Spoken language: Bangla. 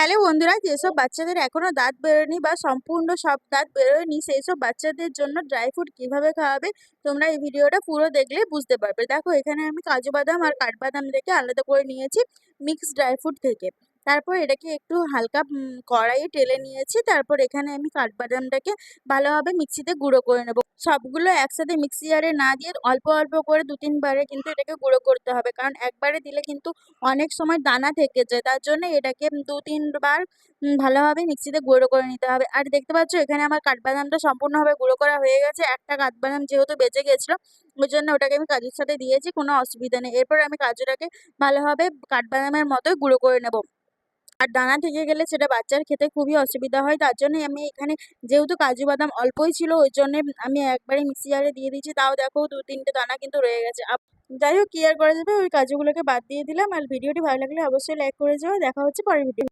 হ্যালো বন্ধুরা, যেসব বাচ্চাদের এখনও দাঁত বেরোয়নি বা সম্পূর্ণ সব দাঁত বেরোয়নি সেই সব বাচ্চাদের জন্য ড্রাই ফ্রুট কীভাবে খাওয়াবে, তোমরা এই ভিডিওটা পুরো দেখলে বুঝতে পারবে। দেখো, এখানে আমি কাজু বাদাম আর কাঠবাদাম দেখে আলাদা করে নিয়েছি মিক্সড ড্রাই ফ্রুট থেকে। তারপর এটাকে একটু হালকা কড়াইয়ে টেলে নিয়েছি। তারপর এখানে আমি কাঠবাদামটাকে ভালোভাবে মিক্সিতে গুঁড়ো করে নেব। সবগুলো একসাথে মিক্সি জারে না দিয়ে অল্প অল্প করে দু তিনবারে কিন্তু এটাকে গুঁড়ো করতে হবে। কারণ একবারে দিলে কিন্তু অনেক সময় দানা থেকে যায়। তার জন্য এটাকে দু তিনবার ভালোভাবে মিক্সিতে গুঁড়ো করে নিতে হবে। আর দেখতে পাচ্ছ এখানে আমার কাঠবাদামটা সম্পূর্ণভাবে গুঁড়ো করা হয়ে গেছে। একটা কাঠবাদাম যেহেতু বেঁচে গেছিল, ওই জন্য ওটাকে আমি কাজুর সাথে দিয়েছি, কোনো অসুবিধা নেই। এরপর আমি কাজুটাকে ভালোভাবে কাঠবাদামের মতোই গুঁড়ো করে নেব। আর দানা থেকে গেলে সেটা বাচ্চার খেতে খুবই অসুবিধা হয়। তার জন্যই আমি এখানে যেহেতু কাজু বাদাম অল্পই ছিল, ওই জন্য আমি একবারে মিক্সি জারে দিয়ে দিয়েছি। তাও দেখো দু তিনটে দানা কিন্তু রয়ে গেছে। যাই হোক, কি আর করা যাবে? ওই কাজুগুলোকে বাদ দিয়ে দিলাম। আর ভিডিওটি ভালো লাগলে অবশ্যই লাইক করে যাও দেখা হচ্ছে পরের ভিডিও